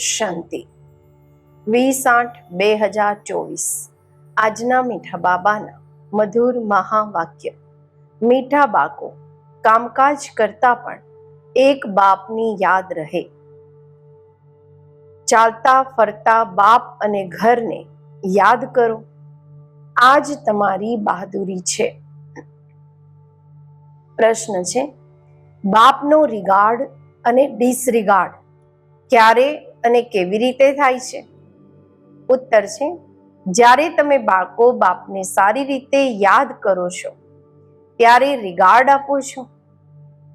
શાંતિ. વીસ આઠ બે હજાર ચોવીસ. આજના મીઠા બાબાના મધુર મહાવાક્ય. મીઠા બાકો કામકાજ કરતા પણ એક બાપની યાદ રહે. ચાલતા, ફરતા બાપ અને ઘરને યાદ કરો. આ જ તમારી બહાદુરી છે. પ્રશ્ન છે, બાપનો રિગાર્ડ અને ડિસરિગાર્ડ ક્યારે અને કેવી રીતે થાય છે? ઉત્તર છે, જ્યારે તમે બાળકો બાપને સારી રીતે યાદ કરો છો, ત્યારે રિગાર્ડ આપો છો.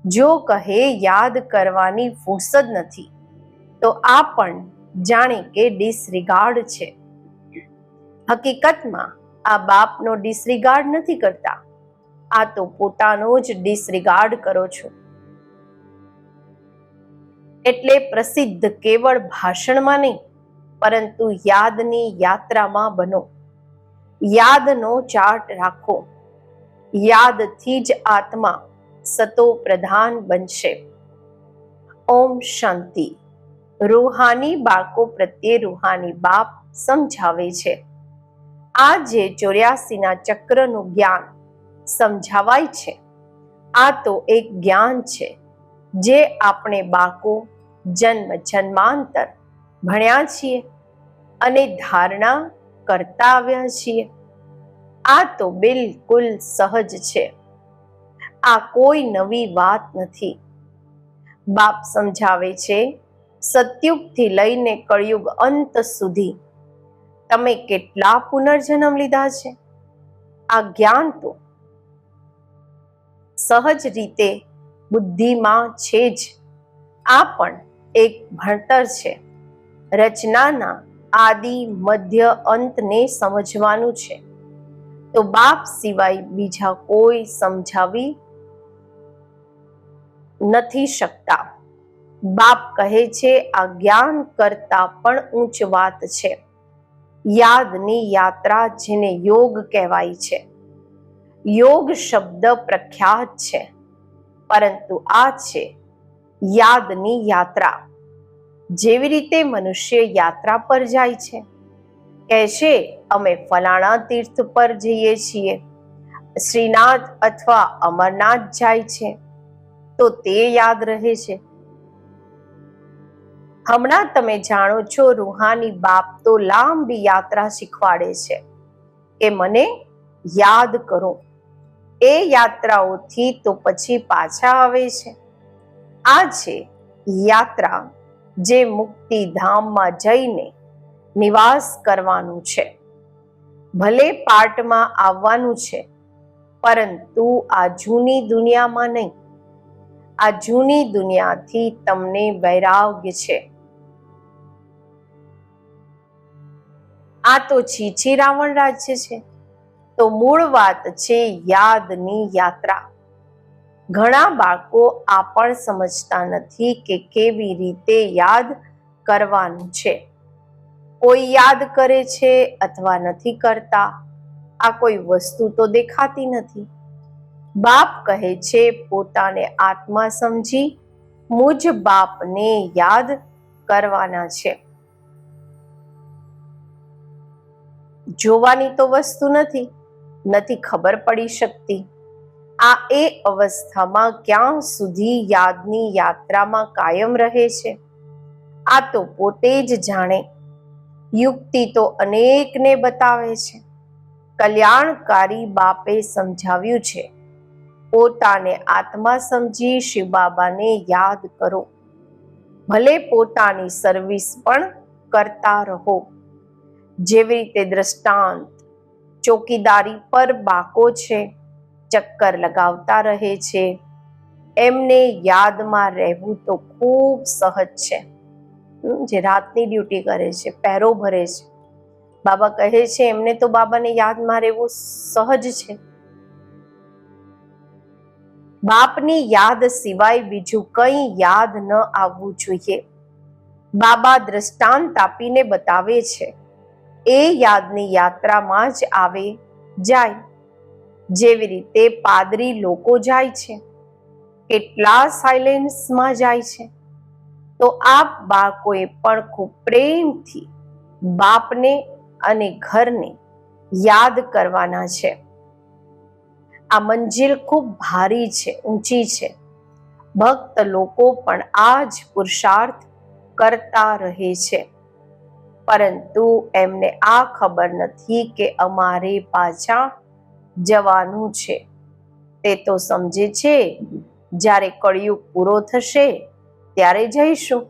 જો કહે યાદ કરવાની ફુરસદ નથી, તો આ પણ જાણે કે ડિસરિગાર્ડ છે. હકીકતમાં, આ બાપનો ડિસરિગાર્ડ નથી કરતા. આ તો પોતાનો જ ડિસરિગાર્ડ કરો છો. એટલે પ્રસિદ્ધ કેવળ ભાષણમાં નહીં, પરંતુ યાદની યાત્રામાં બનો. યાદનો ચાર્ટ રાખો. યાદથી જ આત્મા સતો પ્રધાન બનશે. ઓમ શાંતિ. રૂહાની બાળકો પ્રત્યે રૂહાની બાપ સમજાવે છે. આ જે ચોર્યાસીના ચક્રનું જ્ઞાન સમજાવાય છે. આ તો એક જ્ઞાન છે, જે આપણે બાળકો જન્મ જન્માંતર ભણ્યા છીએ અને ધારણા કરતા આવ્યા છીએ. આ તો બિલકુલ સહજ છે. આ કોઈ નવી વાત નથી. બાપ સમજાવે છે, સતયુગથી લઈને કળયુગ અંત સુધી તમે કેટલા પુનર્જન્મ લીધા છે? આ જ્ઞાન તો સહજ રીતે બુદ્ધિમાં છે જ. આ પણ એક ભણતર છે. રચનાના આદિ, મધ્ય અંતને સમજવાનું છે. તો બાપ સિવાય બીજા કોઈ સમજાવી નથી શકતા. બાપ કહે છે, આ જ્ઞાન કરતા પણ ઊંચ વાત છે. યાદની યાત્રા જેને યોગ કહેવાય છે. યોગ શબ્દ પ્રખ્યાત છે. પરંતુ આ છે યાદની યાત્રા. જેવી રીતે મનુષ્ય યાત્રા પર જાય છે. કહેશે અમે ફલાણા તીર્થ પર જઈએ છીએ. શ્રીનાથ અથવા અમરનાથ જાય છે. તો તે યાદ રહે છે. હમણાં તમે જાણો છો, રૂહાની બાપ તો લાંબી યાત્રા શીખવાડે છે. કે મને યાદ કરો. એ યાત્રાઓથી તો પછી પાછા આવે છે. આ છે યાત્રા જે મુક્તિ ધામમાં જઈને નિવાસ કરવાનું છે. ભલે પાર્ટમાં આવવાનું છે, પરંતુ આ જૂની દુનિયામાં નહીં. આ જૂની દુનિયાથી તમને વૈરાગ્ય છે. આ તો છીછી રાવણ રાજ્ય છે. તો મૂળ વાત છે યાદની યાત્રા. ઘણા બાળકો આ પણ સમજતા નથી કે કેવી રીતે યાદ કરવાનું છે. કોઈ યાદ કરે છે અથવા નથી કરતા. આ કોઈ વસ્તુ તો દેખાતી નથી. બાપ કહે છે પોતાને આત્મા સમજી મુજ બાપને યાદ કરવાના છે. જોવાની તો વસ્તુ નથી. નથી ખબર પડી શકતી. આ એ અવસ્થામાં ક્યાં સુધી યાદની યાત્રામાં કાયમ રહે છે? આ તો પોતે જ જાણે. યુક્તિ તો અનેકને બતાવે છે. કલ્યાણકારી બાપે સમજાવ્યું છે. પોતાને આત્મા સમજી શિવ બાબાને યાદ કરો. ભલે પોતાની સર્વિસ પણ કરતા રહો. જેવી રીતે દ્રષ્ટાંત ચોકીદારી પર બાકો છે ચક્કર લગાવતા રહે છે. એમને યાદમાં રહેવું તો ખૂબ સહજ છે. જે રાતની ડ્યુટી કરે છે પહેરો ભરે છે. બાબા કહે છે, એમને તો બાબાને યાદમાં રહેવું સહજ છે. બાપની યાદ સિવાય બીજું કંઈ યાદ ન આવવું જોઈએ. બાબા દ્રષ્ટાંત આપીને બતાવે છે. એ યાદની યાત્રામાં જ આવે, જાય. જેવી રીતે પાદરી લોકો જાય છે, કેટલા સાયલેન્સમાં જાય છે. તો આ બાળકોએ પણ ખૂબ પ્રેમથી બાપને અને ઘરને યાદ કરવાના છે. આ મંજિલ ખૂબ ભારી છે, ઊંચી છે. ભક્ત લોકો પણ આ જ પુરુષાર્થ કરતા રહે છે. પરંતુ એમને આ ખબર નથી કે અમારે પાછા જવાનું છે. તે તો સમજે છે, જ્યારે કળિયુગ પૂરો થશે, ત્યારે જઈશું.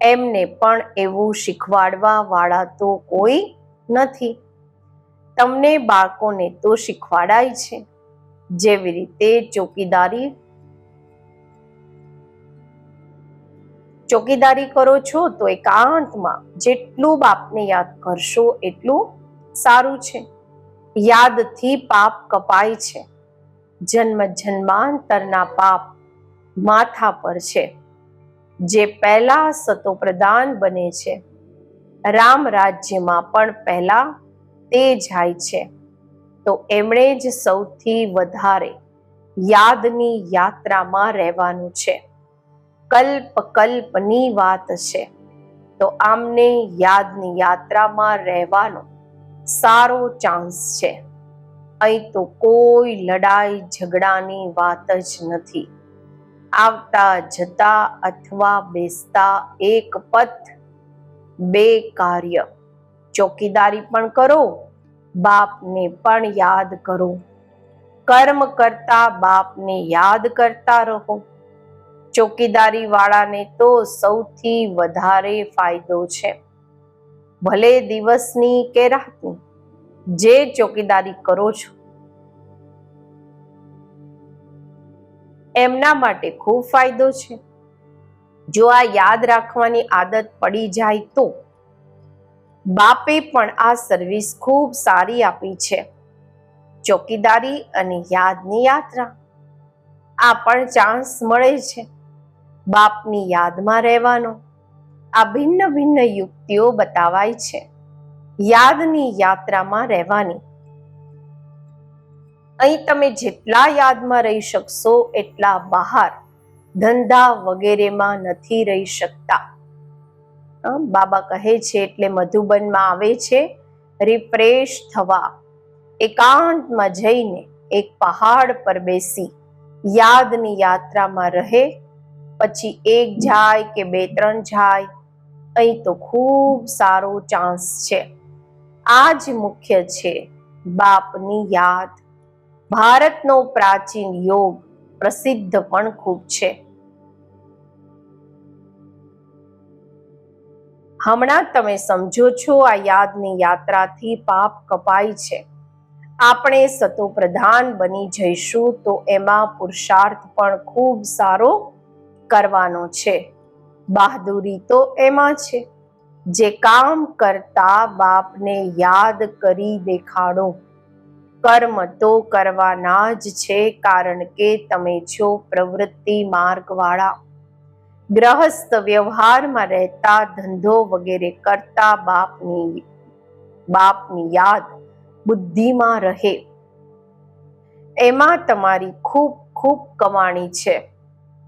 એમને પણ એવું શીખવાડવા વાળા તો કોઈ નથી. તમને બાળકોને તો શીખવાડાય છે. જેવી રીતે ચોકીદારી ચોકીદારી કરો છો, તો એકાંતમાં જેટલું બાપને યાદ કરશો, એટલું સારું છે. યાદથી પાપ કપાય છે. જન્મ જન્માંતરના પાપ માથા પર છે. જે પહેલા સતો પ્રધાન બને છે. રામ રાજ્યમાં પણ પહેલા તે જાય છે. તો એમણે જ સૌથી વધારે યાદની યાત્રામાં રહેવાનું છે. કલ્પ કલ્પની વાત છે. તો આમને યાદની યાત્રામાં રહેવાનો સારો ચાન્સ છે. અહીં તો કોઈ લડાઈ ઝઘડાની વાત જ નથી. આવતા, જતા અથવા બેસતા એક પથ, બે કાર્ય. ચોકીદારી પણ કરો, બાપને પણ યાદ કરો. કર્મ કરતા બાપને યાદ કરતા રહો. ચોકીદારી વાળાને તો સૌથી વધારે ફાયદો છે. ભલે દિવસની કે રાતની, જે ચોકીદારી કરો છો. એમના માટે ખૂબ ફાયદો છે. જો આ યાદ રાખવાની આદત પડી જાય તો. બાપે પણ આ સર્વિસ ખૂબ સારી આપી છે. ચોકીદારી અને યાદની યાત્રા આ પણ ચાન્સ મળે છે. બાપની યાદમાં રહેવાનો. આ ભિન્ન ભિન્ન યુક્તિઓ બતાવાય છે. યાદની યાત્રામાં રહેવાની. અહીં તમે જેટલા યાદમાં રહી શકશો એટલા બહાર ધંધા વગેરેમાં નથી રહી શકતા. બાબા કહે છે એટલે મધુબનમાં આવે છે, રિફ્રેશ થવા. એકાંતમાં જઈને એક પહાડ પર બેસી યાદની યાત્રામાં રહે, પછી એક જાય કે બે ત્રણ જાય અહીં તો ખૂબ સારો ચાન્સ છે. આ જ મુખ્ય છે બાપની યાદ. ભારતનો પ્રાચીન યોગ પ્રસિદ્ધ પણ ખૂબ છે. હમણાં તમે સમજો છો આ યાદની યાત્રાથી પાપ કપાય છે. આપણે સતો પ્રધાન બની જઈશું તો એમાં પુરુષાર્થ પણ ખૂબ સારો કરવાનો છે. બહાદુરી તો એમાં છે. જે કામ કરતા બાપને યાદ કરી દેખાડો. કર્મ તો કરવાના જ છે કારણ કે તમે છો પ્રવૃત્તિ માર્ગવાળા. ગ્રહસ્થ વ્યવહારમાં રહેતા ધંધો વગેરે કરતા બાપની બાપની યાદ બુદ્ધિમાં રહે. એમાં તમારી ખૂબ ખૂબ કમાણી છે.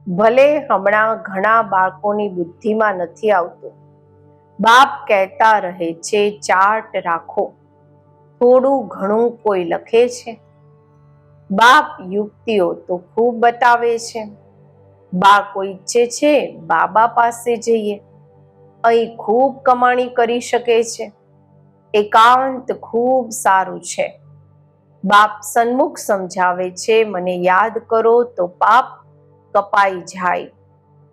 ભલે હમણાં ઘણા બાળકોની બુદ્ધિમાં નથી આવતું. બાપ કહેતા રહે છે, ચાર્ટ રાખો. થોડું ઘણું કોઈ લખે છે? બાપ યુક્તિઓ તો ખૂબ બતાવે છે. બાળકો ઈચ્છે છે, બાબા પાસે જઈએ. અહીં ખૂબ કમાણી કરી શકે છે. એકાંત ખૂબ સારું છે. બાપ સન્મુખ સમજાવે છે, મને યાદ કરો તો પાપ કપાઈ જાય.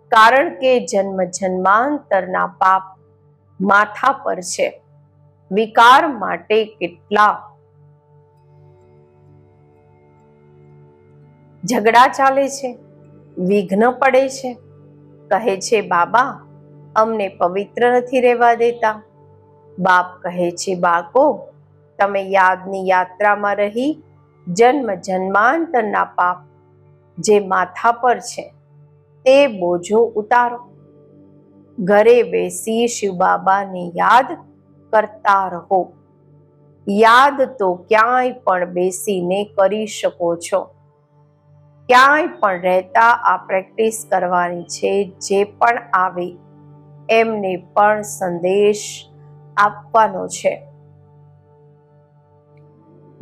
કારણ કે જન્મ જન્માંતરના પાપ માથા પર છે. વિકાર માટે કેટલા? ઝઘડા ચાલે છે. વિઘ્ન પડે છે. કહે છે, બાબા, અમને પવિત્ર નથી રહેવા દેતા. બાપ કહે છે, બાળકો, તમે યાદની યાત્રામાં રહી જન્મ જન્માંતરના પાપ જે માથા પર છે, તે બોજો ઉતારો. ઘરે બેસી શિવ બાબાને યાદ કરતા રહો. યાદ તો ક્યાંય પણ બેસીને કરી શકો છો. ક્યાંય પણ રહેતા આ પ્રેક્ટિસ કરવાની છે, જે પણ આવે, એમને પણ સંદેશ આપવાનો છે.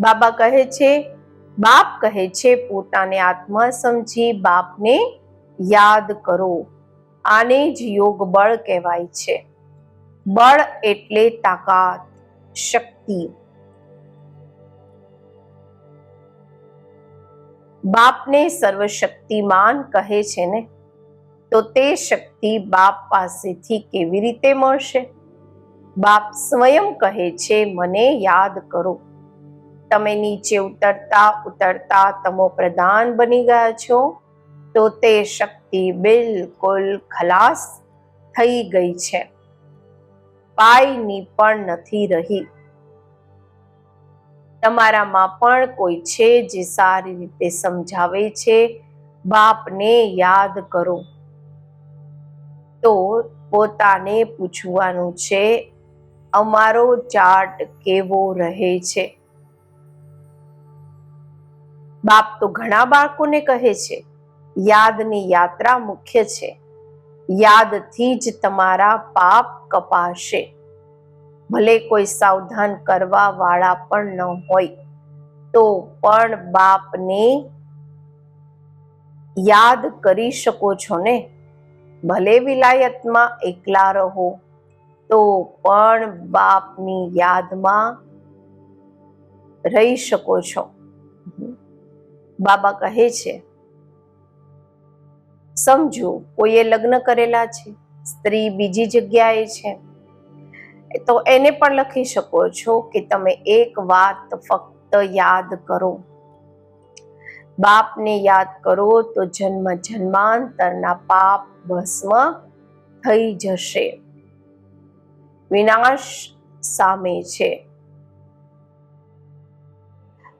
બાબા કહે છે બાપ કહે છે, પોતાને આત્મા સમજી બાપને યાદ કરો. આને જ યોગ બળ કહેવાય છે. બળ એટલે તાકાત, શક્તિ. બાપને સર્વશક્તિમાન કહે છે ને, તો તે શક્તિ બાપ પાસેથી કેવી રીતે મળશે? બાપ સ્વયં કહે છે, મને યાદ કરો. તમે નીચે ઉતરતા ઉતરતા તમો પ્રધાન બની ગયા છો. તો તે શક્તિ બિલકુલ ખલાસ થઈ ગઈ છે. પાયની પણ નથી રહી. તમારામાં પણ કોઈ છે જે સારી રીતે સમજાવે છે. બાપને યાદ કરો. તો પોતાને પૂછવાનું છે, અમારો ચાર્ટ કેવો રહે છે? બાપ તો ઘણા બાળકોને કહે છે, યાદની યાત્રા મુખ્ય છે. યાદથી જ તમારા પાપ કપાશે. ભલે કોઈ સાવધાન કરવા વાળા પણ ન હોય, તો પણ બાપને યાદ કરી શકો છો ને? ભલે વિલાયતમાં એકલા રહો, તો પણ બાપની યાદમાં રહી શકો છો. બાબા કહે છે, સમજો, કોઈએ લગ્ન કરેલા છે, સ્ત્રી બીજી જગ્યાએ છે. તો એને પણ લખી શકો છો કે તમે એક વાત ફક્ત યાદ કરો. બાપને યાદ કરો તો જન્મ જન્માંતરના પાપ ભસ્મ થઈ જશે. વિનાશ સામે છે.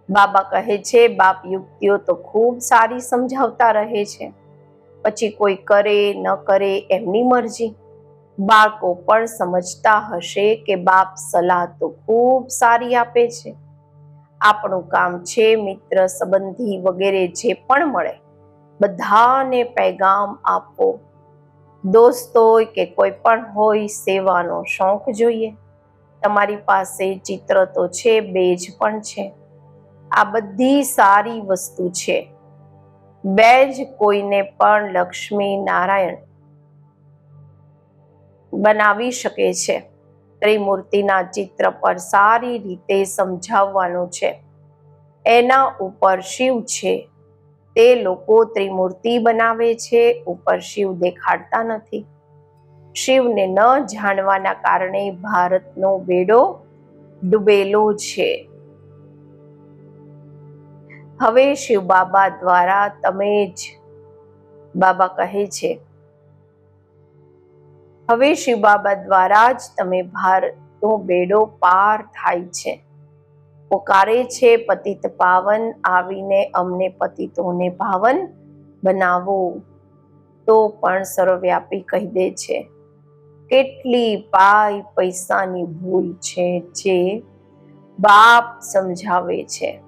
બાબા કહે છે, બાપ યુક્તિઓ તો ખૂબ સારી સમજાવતા રહે છે. પછી કોઈ કરે, ન કરે એમની મરજી. બાળકો પણ સમજતા હશે કે બાપ સલાહ તો ખૂબ સારી આપે છે. આપણું કામ છે મિત્ર સંબંધી વગેરે જે પણ મળે, બધાને પેગામ આપો દોસ્તો હોય કે કોઈ પણ હોય સેવાનો શોખ જોઈએ. તમારી પાસે ચિત્ર તો છે બેજ પણ છે. આ બધી સારી વસ્તુ છે. બે જ કોઈને પણ લક્ષ્મી નારાયણ બનાવી શકે છે. ત્રિમૂર્તિના ચિત્ર પર સારી રીતે સમજાવવાનું છે. એના ઉપર શિવ છે. તે લોકો ત્રિમૂર્તિ બનાવે છે, ઉપર શિવ દેખાડતા નથી. શિવને ન જાણવાના કારણે ભારતનો બેડો ડૂબેલો છે. હવે શિવ બાબા દ્વારા તમે જ બાબા કહે છે. હવે શિવ બાબા દ્વારા જ તમે ભારતનો બેડો પાર થાય છે. પોકારે છે પતિત પાવન, આવીને અમને પતિતોને પાવન બનાવો. તો પણ સર્વવ્યાપી કહી દે છે. કેટલી પાય પૈસાની ભૂલ છે જે બાપ સમજાવે છે.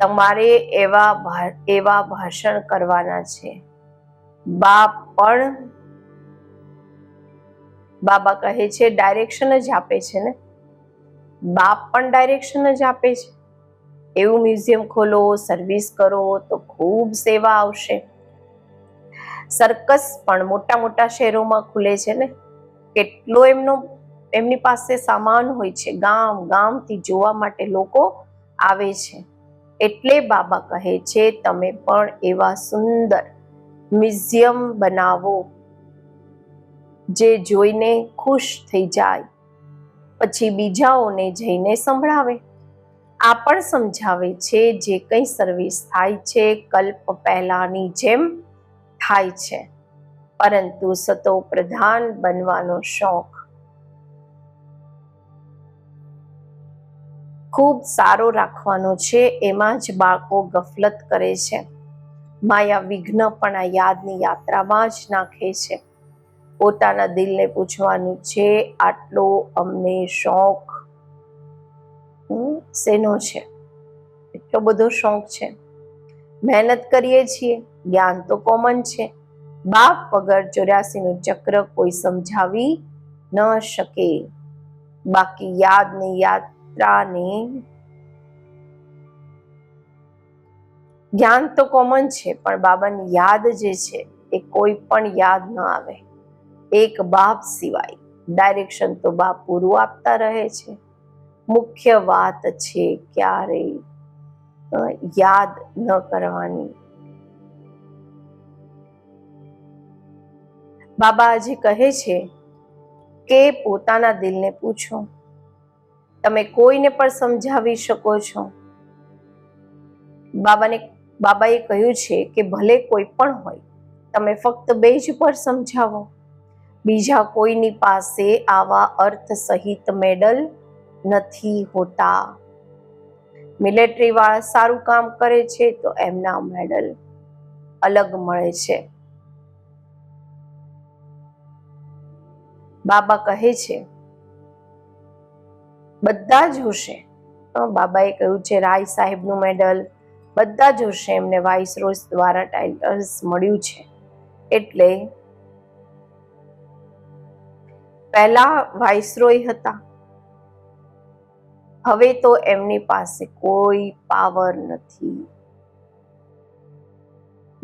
તમારે એવા એવા ભાષણ કરવાના છે. બાપ પણ બાબા કહે છે ડાયરેક્શન જ આપે છે ને? બાપ પણ ડાયરેક્શન જ આપે છે. એવું મ્યુઝિયમ ખોલો સર્વિસ કરો તો ખૂબ સેવા આવશે. સર્કસ પણ મોટા મોટા શહેરોમાં ખુલે છે ને? કેટલો એમનો, એમની પાસે સામાન હોય છે. ગામ, ગામથી જોવા માટે લોકો આવે છે. એટલે બાબા કહે છે, તમે પણ એવા સુંદર મ્યુઝિયમ બનાવો જે જોઈને ખુશ થઈ જાય, પછી બીજાઓને જઈને સંભળાવે. આ પણ સમજાવે છે, જે કંઈ સર્વિસ થાય છે, કલ્પ પહેલાની જેમ થાય છે, પરંતુ સતો પ્રધાન બનવાનો શોખ ખૂબ સારો રાખવાનો છે, એમાં જ બાળકો ગફલત કરે છે. માયા વિઘ્ન પણ આ યાદની યાત્રામાં જ નાખે છે. પોતાના દિલને પૂછવાનું છે, આટલો અમને શોખ શેનો છે? એટલો બધો શોખ છે. મહેનત કરીએ છીએ, જ્ઞાન તો કોમન છે. બાપ વગર ચોર્યાસી નું ચક્ર કોઈ સમજાવી ન શકે. બાકી યાદની યાત્રાને જ્ઞાન તો કોમન છે, પણ બાબાની યાદ જે છે, એ કોઈ પણ યાદ ન આવે. એક બાપ સિવાય ડાયરેક્શન તો બાપ પૂરું આપતા રહે છે. મુખ્ય વાત છે ક્યારેય યાદ ન કરવાની. બાબા આજે કહે છે કે પોતાના દિલને પૂછો. તમે કોઈને પણ સમજાવી શકો છો. બાબાને, બાબાએ કહ્યું છે કે ભલે કોઈ પણ હોય, તમે ફક્ત બે જ પર સમજાવો. બીજા કોઈની પાસે આવા અર્થ સહિત મેડલ નથી હોતા. મિલિટરીવાળા સારું કામ કરે છે તો એમના મેડલ અલગ મળે છે. બાબા કહે છે બધા જ બાબાએ કહ્યું છે, રાય સાહેબનું મેડલ. બધા જ એમને વાઇસ રોસ દ્વારા ટાઇટલ્સ મળ્યું છે. એટલે પહેલા વાઇસરોય હતા. હવે તો એમની પાસે કોઈ પાવર નથી.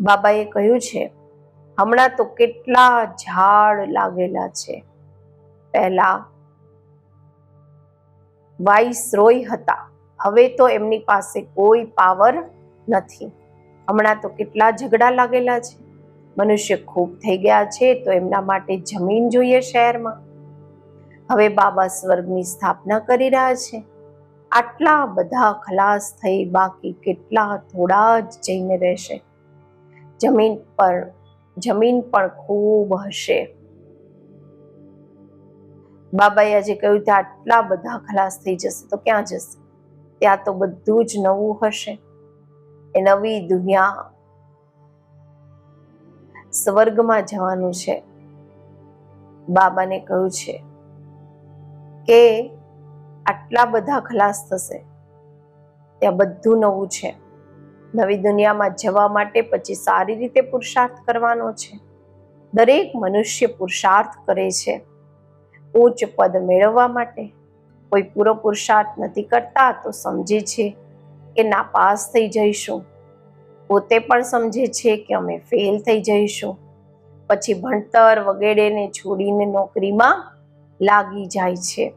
બાબાએ કહ્યું છે, હમણાં તો કેટલા ઝાડ લાગેલા છે. પહેલા વાઇસરોય હતા. હવે તો એમની પાસે કોઈ પાવર નથી. હમણાં તો કેટલા ઝઘડા લાગેલા છે. મનુષ્ય ખૂબ થઈ ગયા છે તો એમના માટે જમીન જોઈએ શહેરમાં. હવે બાબા સ્વર્ગની સ્થાપના કરી રહ્યા છે. આટલા બધા ખલાસ થઈ બાકી કેટલા થોડા જ જઈને રહેશે. જમીન પર, જમીન પણ ખૂબ હશે. બાબાએ આજે કહ્યું કે આટલા બધા ખલાસ થઈ જશે, તો ક્યાં જશે? ત્યાં તો બધું જ નવું હશે. એ નવી દુનિયા સ્વર્ગમાં જવાનું છે. બાબાને કહ્યું છે કે આટલા બધા ખલાસ થશે. ત્યાં બધું નવું છે. નવી દુનિયામાં જવા માટે પછી સારી રીતે પુરુષાર્થ કરવાનો છે. દરેક મનુષ્ય પુરુષાર્થ કરે છે. ઉચ્ચ પદ મેળવવા માટે કોઈ પૂરો પુરુષાર્થ નથી કરતા, તો સમજે છે કે નાપાસ થઈ જઈશું. પોતે પણ સમજે છે કે અમે ફેલ થઈ જઈશું. પછી ભણતર વગેરેને છોડીને નોકરીમાં લાગી જાય છે.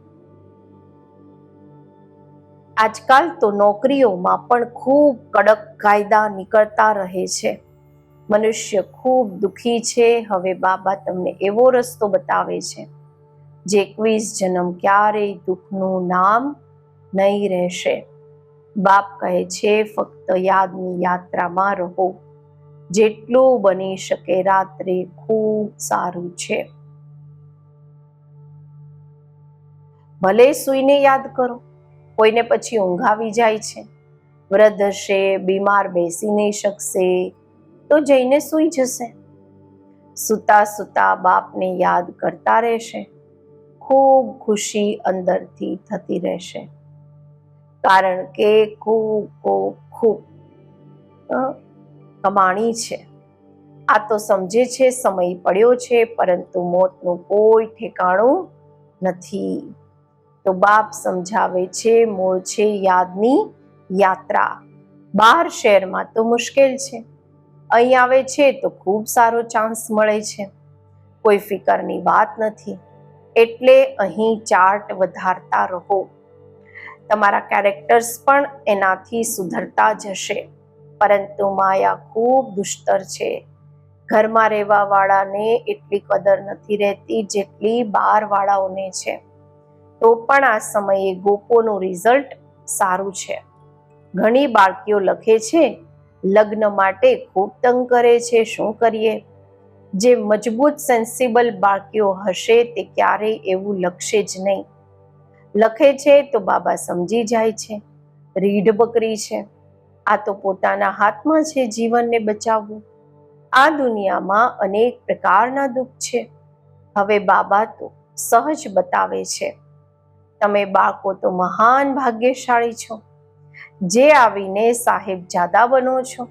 આજકાલ તો નોકરીઓમાં પણ ખૂબ કડક કાયદા નીકળતા રહે છે. મનુષ્ય ખૂબ દુઃખી છે. હવે બાબા તમને એવો રસ્તો બતાવે છે. જે એકવીસ જન્મ ક્યારેય દુઃખનું નામ નહીં રહેશે. બાપ કહે છે, ફક્ત યાદની યાત્રામાં રહો. જેટલું બની શકે રાત્રે ખૂબ સારું છે. ભલે સૂઈને યાદ કરો, કોઈને પછી ઊંઘ આવી જાય છે. વૃદ્ધ હશે, બીમાર બેસી નહીં શકશે, તો જઈને સૂઈ જશે. સુતા સુતા બાપને યાદ કરતા રહેશે. ખૂબ ખુશી અંદરથી થતી રહેશે. કારણ કે ખૂબ ખૂબ ખૂબ કમાણી છે. આ તો સમજે છે, સમય પડ્યો છે, પરંતુ મોતનું કોઈ ઠેકાણું નથી. તો બાપ સમજાવે છે, મૂળ છે યાદની યાત્રા. બહાર શહેરમાં તો મુશ્કેલ છે. અહીં આવે છે તો ખૂબ સારો ચાન્સ મળે છે. કોઈ ફિકરની વાત નથી. એટલે અહીં ચાર્ટ વધારતા રહો. તમારા કેરેક્ટર્સ પણ એનાથી સુધરતા જશે. પરંતુ માયા ખૂબ દુષ્ટર છે. ઘરમાં રહેવા વાળાને એટલી કદર નથી રહેતી જેટલી બહાર વાળાઓને છે. તો પણ આ સમયે ગોપોનું રિઝલ્ટ સારું છે. ઘણી બાળકીઓ લખે છે, લગ્ન માટે ખૂબ તંગ કરે છે, શું કરીએ? જે મજબૂત સેન્સિબલ બાળકીઓ હશે તે ક્યારેય એવું લખશે જ નહીં. લખે છે તો બાબા સમજી જાય છે. રીઢ બકરી છે. આ તો પોતાના હાથમાં છે જીવનને બચાવવું. આ દુનિયામાં અનેક પ્રકારના દુઃખ છે. હવે બાબા તો સહજ બતાવે છે. તમે બાળકો તો મહાન ભાગ્યશાળી છો. જે આવીને સાહેબ જાદા બનો છો.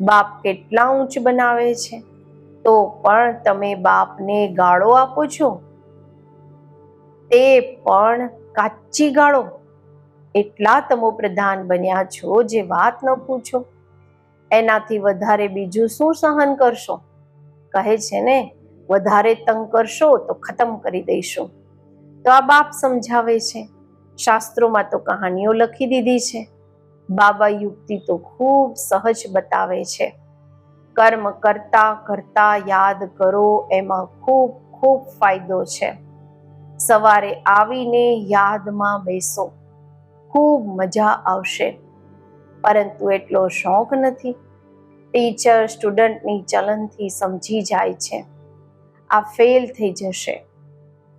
બાપ કેટલા ઊંચ બનાવે છે. તો પણ તમે બાપને ગાળો આપો છો? તે પણ કાચી ગાળો. એટલા તમો પ્રધાન બન્યા છો જે વાત ન પૂછો. એનાથી વધારે બીજું શું સહન કરશો? કહે છે ને, વધારે તંગ કરશો તો ખતમ કરી દઈશું. તો આ બાપ સમજાવે છે. શાસ્ત્રોમાં તો કહાનીઓ લખી દીધી છે. બાબા યુક્તિ તો ખૂબ સહજ બતાવે છે. કર્મ કરતા કરતા યાદ કરો, એમાં ખૂબ ખૂબ ફાયદો છે. સવારે આવીને યાદમાં બેસો. ખૂબ મજા આવશે. પરંતુ એટલો શોખ નથી. ટીચર સ્ટુડન્ટની ચલનથી સમજી જાય છે. આ ફેલ થઈ જશે.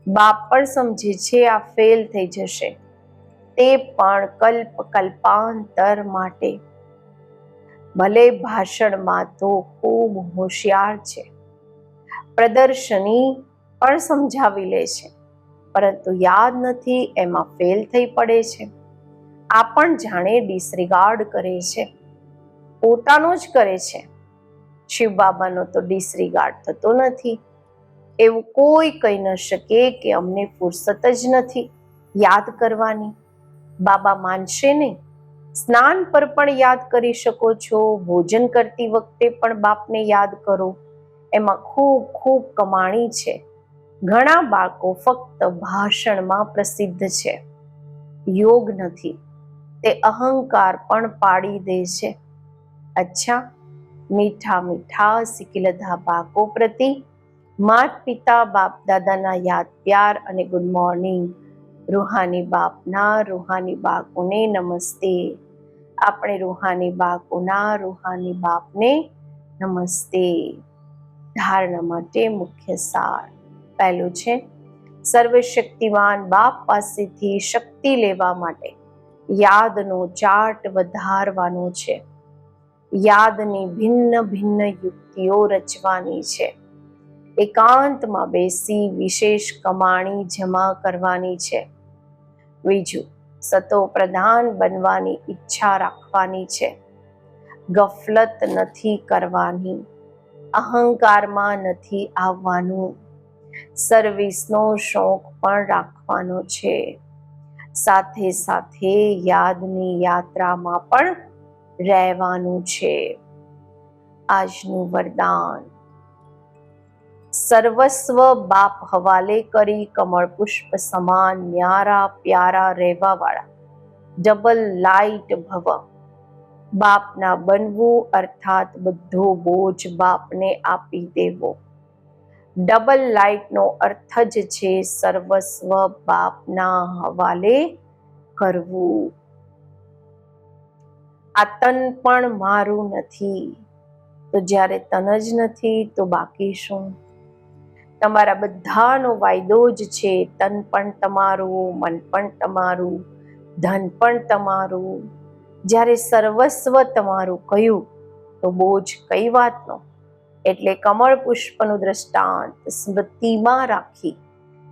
બાપ પણ સમજે છે આ ફેલ થઈ જશે. તે પણ કલ્પ કલ્પાંતર માટે. ભલે ભાષણમાં તો ખૂબ હોશિયાર છે. પ્રદર્શની પણ સમજાવી લે છે, પરંતુ યાદ નથી એમાં ફેલ થઈ પડે છે. આ પણ જાણે ડિસરિગાર્ડ કરે છે. પોતાનો જ કરે છે. શિવ બાબાનો તો ડિસરિગાર્ડ થતો નથી. એવું કોઈ કહી ન શકે કે અમને ફુરસત જ નથી. યાદ કરવાની. બાબા માનશે નહીં. સ્નાન પર પણ યાદ કરી શકો છો, ભોજન કરતી વખતે પણ બાપને યાદ કરો. એમાં ખૂબ ખૂબ કમાણી છે. ઘણા બાળકો ફક્ત ભાષણમાં પ્રસિદ્ધ છે. યોગ નથી, તે અહંકાર પણ પાડી દે છે. અચ્છા, મીઠા મીઠા સિકિલધા બાળકો પ્રતિ માત પિતા બાપ દાદાના યાદ પ્યાર અને ગુડ મોર્નિંગ રૂહાની બાપના, રૂહાની બાળકોને નમસ્તે. આપણે રૂહાની બાળકોના રૂહાની બાપને નમસ્તે. ધારણા માટે મુખ્ય સાર પહેલું છે સર્વશક્તિવાન બાપ પાસેથી શક્તિ લેવા માટે યાદનો ચાર્ટ વધારવાનો છે. યાદની ભિન્ન ભિન્ન યુક્તિઓ રચવાની છે. એકાંતમાં બેસી વિશેષ કમાણી જમા કરવાની છે. બીજું સતો પ્રધાન બનવાની ઈચ્છા રાખવાની છે. ગફલત નથી કરવાની. અહંકારમાં નથી આવવાનું. સર્વિસનો શોખ પણ રાખવાનો છે. સાથે સાથે યાદની યાત્રામાં પણ રહેવાનું છે. આજનું વરદાન. સર્વસ્વ બાપ હવાલે કરી કમળ પુષ્પ સમાન ન્યારા પ્યારા રહેવા વાળા ડબલ લાઇટ ભવ. બાપના બનવું અર્થાત બધો બોજ બાપને આપી દેવો. ડબલ લાઇટનો અર્થ જ છે સર્વસ્વ બાપના હવાલે કરવું. આ તન પણ મારું નથી. તો જ્યારે તન જ નથી તો બાકી શું? તમારા બધાનો વાયદો જ છે. તન પણ તમારું, મન પણ તમારું, ધન પણ તમારું. જ્યારે સર્વસ્વ તમારું કહ્યું, તો બોજ કઈ વાતનો એટલે કમળ પુષ્પનું દ્રષ્ટાંત સ્મૃતિમાં રાખી.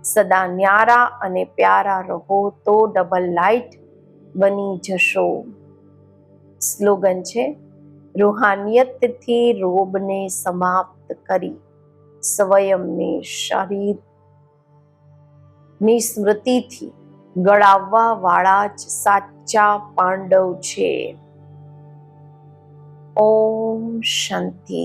સદા ન્યારા અને પ્યારા રહો તો ડબલ લાઇટ બની જશો. સ્લોગન છે, રૂહાનિયતથી રોબને સમાપ્ત કરી. સ્વયંને શરીર. ની સ્મૃતિથી ગળાવવા વાળા જ સાચા પાંડવ છે. ઓમ શાંતિ.